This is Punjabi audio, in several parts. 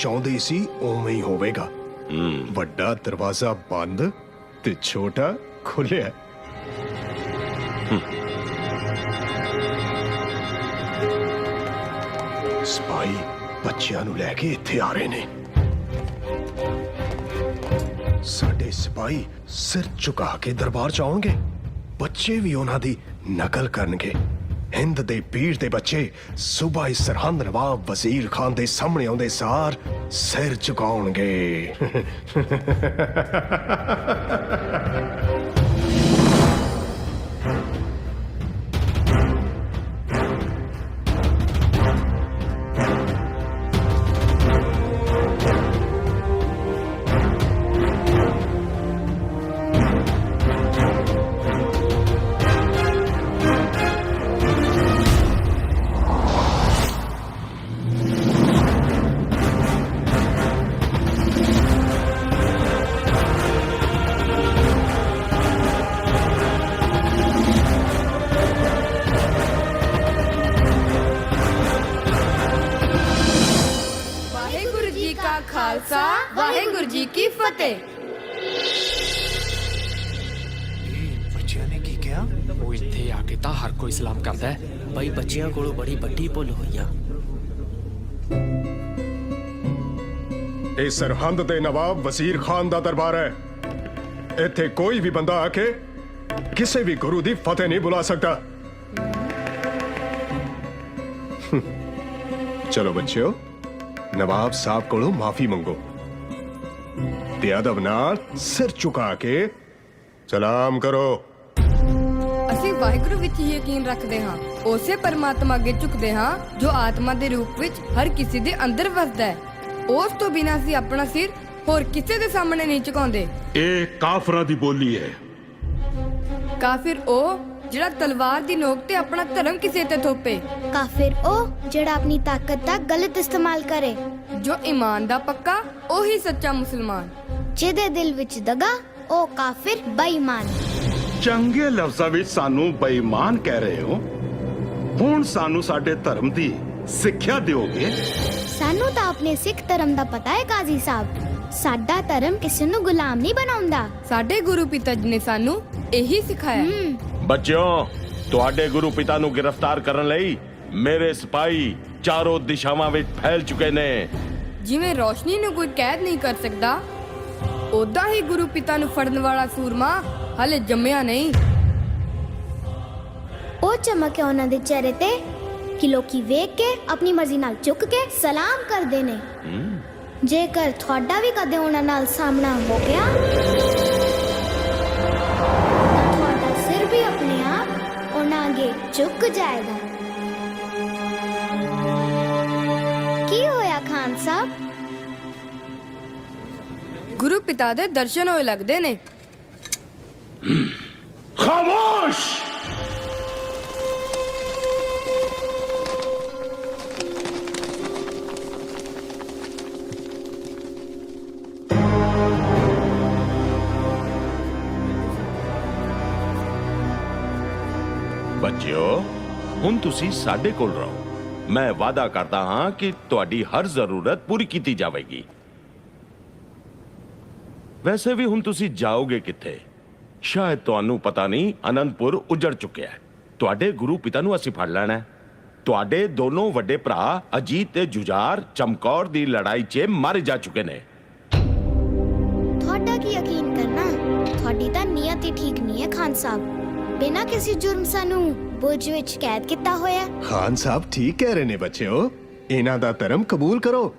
ਚਾਹੁੰਦੇ ਸੀ ਉਵੇਂ ਹੀ ਹੋਵੇਗਾ। ਹੂੰ। ਵੱਡਾ ਦਰਵਾਜ਼ਾ ਬੰਦ ਤੇ ਛੋਟਾ ਖੁੱਲਿਆ ਸਪਾਈ ਬੱਚਿਆਂ ਨੂੰ ਲੈ ਕੇ ਇੱਥੇ ਆ ਰਹੇ ਨੇ। ਸਾਡੇ ਸਿਪਾਹੀ ਸਿਰ ਝੁਕਾ ਕੇ ਦਰਬਾਰ ਚ ਆਉਣਗੇ। ਬੱਚੇ ਵੀ ਉਹਨਾਂ ਦੀ ਨਕਲ ਕਰਨਗੇ। ਹਿੰਦ ਦੇ ਪੀਰ ਦੇ ਬੱਚੇ ਸੂਬਾਈ ਸਰਹੰਦ ਨਵਾਬ ਵਜ਼ੀਰ ਖਾਨ ਦੇ ਸਾਹਮਣੇ ਆਉਂਦੇ ਸਾਰ ਸਿਰ ਝੁਕਾਉਣਗੇ। ਵਾਹਿਗੁਰੂ ਜੀ ਕਾ ਖਾਲਸਾ ਵਾਹਿਗੁਰੂ ਜੀ ਕੀ ਫਤਿਹ। ਬੱਚਿਆਂ ਨੇ ਕੀ ਕਿਹਾ? ਉਹ ਇੱਥੇ ਆ ਕੇ ਤਾਂ ਹਰ ਕੋਈ ਸਲਾਮ ਕਰਦਾ ਹੈ। ਬਈ ਬੱਚਿਆਂ ਕੋਲੋਂ ਬੜੀ ਵੱਡੀ ਭੁੱਲ ਹੋਈ ਆ। ਇਹ ਸਰਹੰਦ ਦੇ ਨਵਾਬ ਵਜ਼ੀਰ ਖਾਨ ਦਾ ਦਰਬਾਰ ਹੈ। ਇੱਥੇ ਕੋਈ ਵੀ ਬੰਦਾ ਆ ਕੇ ਕਿਸੇ ਵੀ ਗੁਰੂ ਦੀ ਫਤਿਹ ਨਹੀਂ ਬੁਲਾ ਸਕਦਾ। ਚਲੋ ਬੱਚਿਓ ਨਵਾਬ ਸਾਹਿਬ ਕੋਲੋਂ ਮਾਫੀ ਮੰਗੋ। ਤੇ ਅਦਬ ਨਾਲ ਸਿਰ ਝੁਕਾ ਕੇ ਸਲਾਮ ਕਰੋ। ਅਸੀਂ ਵਾਹਿਗੁਰੂ ਵਿੱਚ ਹੀ ਯਕੀਨ ਰੱਖਦੇ ਹਾਂ। ਉਸੇ ਪਰਮਾਤਮਾ ਅੱਗੇ ਝੁਕਦੇ ਹਾਂ ਜੋ ਆਤਮਾ ਦੇ ਰੂਪ ਵਿੱਚ ਹਰ ਕਿਸੇ ਦੇ ਅੰਦਰ ਵਸਦਾ ਹੈ। ਉਸ ਤੋਂ ਬਿਨਾਂ ਅਸੀਂ ਆਪਣਾ ਸਿਰ ਹੋਰ ਕਿਸੇ ਦੇ ਸਾਹਮਣੇ ਨਹੀਂ ਝੁਕਾਉਂਦੇ। ਇਹ ਕਾਫਰਾਂ ਦੀ ਬੋਲੀ ਹੈ। ਕਾਫਿਰ ਉਹ ਜਿਹੜਾ ਤਲਵਾਰ ਦੀ ਨੋਕ ਤੇ ਆਪਣਾ ਧਰਮ ਕਿਸੇ ਤੇ ਥੋਪੇ। ਕਾਫਿਰ ਉਹ ਜਿਹੜਾ ਆਪਣੀ ਤਾਕਤ ਦਾ ਗਲਤ ਇਸਤੇਮਾਲ ਕਰੇ। ਜੋ ਈਮਾਨ ਦਾ ਪੱਕਾ ਉਹੀ ਸੱਚਾ ਮੁਸਲਮਾਨ। ਜਿਹਦੇ ਦਿਲ ਵਿੱਚ ਦਗਾ ਉਹ ਕਾਫਿਰ ਬੇਈਮਾਨ। ਚੰਗੇ ਲਫ਼ਜ਼ਾਂ ਵਿੱਚ ਸਾਨੂੰ ਬੇਈਮਾਨ ਕਹਿ ਰਹੇ ਹੋ? ਹੁਣ ਸਾਨੂੰ ਸਾਡੇ ਧਰਮ ਦੀ ਸਿੱਖਿਆ ਦਿਓਗੇ? ਸਾਨੂੰ ਤਾਂ ਆਪਣੇ ਸਿੱਖ ਧਰਮ ਦਾ ਪਤਾ ਹੈ ਕਾਜ਼ੀ ਸਾਹਿਬ। ਸਾਡਾ ਧਰਮ ਕਿਸੇ ਨੂੰ ਗੁਲਾਮ ਨਹੀਂ ਬਣਾਉਂਦਾ। ਸਾਡੇ ਗੁਰੂ ਪਿਤਾ ਜੀ ਨੇ ਸਾਨੂੰ ਇਹੀ ਸਿਖਾਇਆ। ਹਮ ਬੱਚਿਓ ਤੁਹਾਡੇ ਗੁਰੂ ਪਿਤਾ ਨੂੰ ਗ੍ਰਿਫਤਾਰ ਕਰਨ ਲਈ ਮੇਰੇ ਸਿਪਾਹੀ ਚਾਰੋਂ ਦਿਸ਼ਾਵਾਂ ਵਿੱਚ ਫੈਲ ਚੁੱਕੇ ਨੇ। ਜਿਵੇਂ ਰੋਸ਼ਨੀ ਨੂੰ ਕੋਈ ਕੈਦ ਨਹੀਂ ਕਰ ਸਕਦਾ ਉਦਾਂ ਹੀ ਗੁਰੂ ਪਿਤਾ ਨੂੰ ਫੜਨ ਵਾਲਾ ਸੂਰਮਾ ਹਲੇ ਜੰਮਿਆ ਨਹੀਂ। ਉਹ ਚਮਕ ਹੈ ਉਹਨਾਂ ਦੇ ਚਿਹਰੇ ਤੇ ਕਿ ਲੋਕੀ ਵੇਖ ਕੇ ਆਪਣੀ ਮਰਜ਼ੀ ਨਾਲ ਝੁਕ ਕੇ ਸਲਾਮ ਕਰਦੇ ਨੇ। ਜੇਕਰ ਤੁਹਾਡਾ ਵੀ ਕਦੇ ਉਹਨਾਂ ਨਾਲ ਸਾਹਮਣਾ ਹੋ ਗਿਆ ਆਪ ਉਹਨਾਂ ਅੱਗੇ ਝੁਕ ਜਾਏਗਾ ਕੀ ਹੋਇਆ ਖਾਨ ਸਾਹਿਬ ਗੁਰੂ ਪਿਤਾ ਦੇ ਦਰਸ਼ਨ ਹੋਏ ਲੱਗਦੇ ਬੱਚਿਓ, ਹੁਣ ਤੁਸੀਂ ਸਾਡੇ ਕੋਲ ਰਹੋ। ਮੈਂ ਵਾਅਦਾ ਕਰਦਾ ਹਾਂ ਕਿ ਤੁਹਾਡੀ ਹਰ ਜ਼ਰੂਰਤ ਪੂਰੀ ਕੀਤੀ ਜਾਵੇਗੀ। ਵੈਸੇ ਵੀ ਹੁਣ ਤੁਸੀਂ ਜਾਓਗੇ ਕਿੱਥੇ? ਸ਼ਾਇਦ ਤੁਹਾਨੂੰ ਪਤਾ ਨਹੀਂ, ਅਨੰਦਪੁਰ ਉਜੜ ਚੁੱਕਿਆ ਹੈ। ਤੁਹਾਡੇ ਗੁਰੂ ਪਿਤਾ ਨੂੰ ਅਸੀਂ ਫੜ ਲੈਣਾ ਹੈ। ਤੁਹਾਡੇ ਦੋਨੋਂ ਵੱਡੇ ਭਰਾ, ਅਜੀਤ ਤੇ ਜੁਝਾਰ, ਚਮਕੌਰ ਦੀ ਲੜਾਈ 'ਚ ਮਰ ਜਾ ਚੁੱਕੇ ਨੇ। ਤੁਹਾਡਾ ਕੀ ਯਕੀਨ ਕਰਨਾ? ਤੁਹਾਡੀ ਤਾਂ ਨੀਅਤ ਹੀ ਠੀਕ ਨਹੀਂ ਹੈ, ਖਾਨ ਸਾਹਿਬ। ਬਿਨਾਂ ਕਿਸੇ ਜੁਰਮ ਸਾਨੂੰ ਬੁੱਝ ਵਿੱਚ ਕੈਦ ਕੀਤਾ ਹੋਇਆ। ਖਾਨ ਸਾਹਿਬ ਠੀਕ ਕਹਿ ਰਹੇ ਨੇ ਬੱਚਿਓ। ਇਹਨਾਂ ਦਾ ਧਰਮ ਕਬੂਲ ਕਰੋ।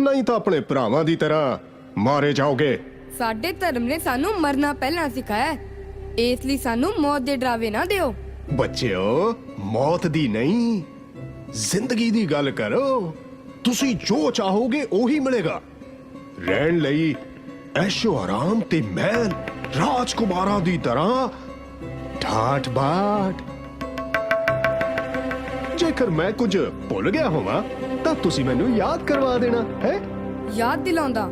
ਨਹੀਂ ਤਾਂ ਆਪਣੇ ਭਰਾਵਾਂ ਦੀ ਤਰ੍ਹਾਂ ਮਾਰੇ ਜਾਓਗੇ। ਸਾਡੇ ਧਰਮ ਨੇ ਸਾਨੂੰ ਮਰਨਾ ਪਹਿਲਾਂ ਸਿਖਾਇਆ ਹੈ। ਇਸ ਲਈ ਸਾਨੂੰ ਮੌਤ ਦੇ ਡਰਾਵੇ ਨਾ ਦਿਓ। ਬੱਚਿਓ ਮੌਤ ਦੀ ਨਹੀਂ ਜ਼ਿੰਦਗੀ ਦੀ ਗੱਲ ਕਰੋ। ਤੁਸੀਂ ਜੋ ਚਾਹੋਗੇ ਉਹੀ ਮਿਲੇਗਾ। ਰਹਿਣ ਲਈ ਐਸ਼ੋ ਆਰਾਮ ਤੇ ਮਹਿਲ ਰਾਜਕੁਮਾਰਾਂ ਦੀ ਤਰ੍ਹਾਂ ਠਾਠ ਬਾਟ ਜੇਕਰ ਮੈਂ ਕੁਝ ਭੁੱਲ ਗਿਆ ਹੋਵਾਂ, ਤਾਂ ਤੁਸੀਂ ਮੈਨੂੰ ਯਾਦ ਕਰਵਾ ਦੇਣਾ, ਹੈ? ਯਾਦ ਦਿਲਾਉਂਦਾ।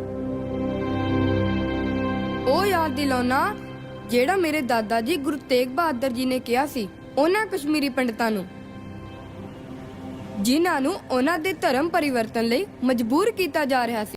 ਉਹ ਯਾਦ ਦਿਲਾਉਣਾ ਜਿਹੜਾ ਮੇਰੇ ਦਾਦਾ ਜੀ ਗੁਰੂ ਤੇਗ ਬਹਾਦਰ ਜੀ ਨੇ ਕਿਹਾ ਸੀ ਉਹਨਾਂ ਕਸ਼ਮੀਰੀ ਪੰਡਤਾਂ ਨੂੰ। ਜਿਨ੍ਹਾਂ ਨੂੰ ਉਹਨਾਂ ਦੇ ਧਰਮ ਪਰਿਵਰਤਨ ਲਈ ਮਜਬੂਰ ਕੀਤਾ ਜਾ ਰਿਹਾ ਸੀ।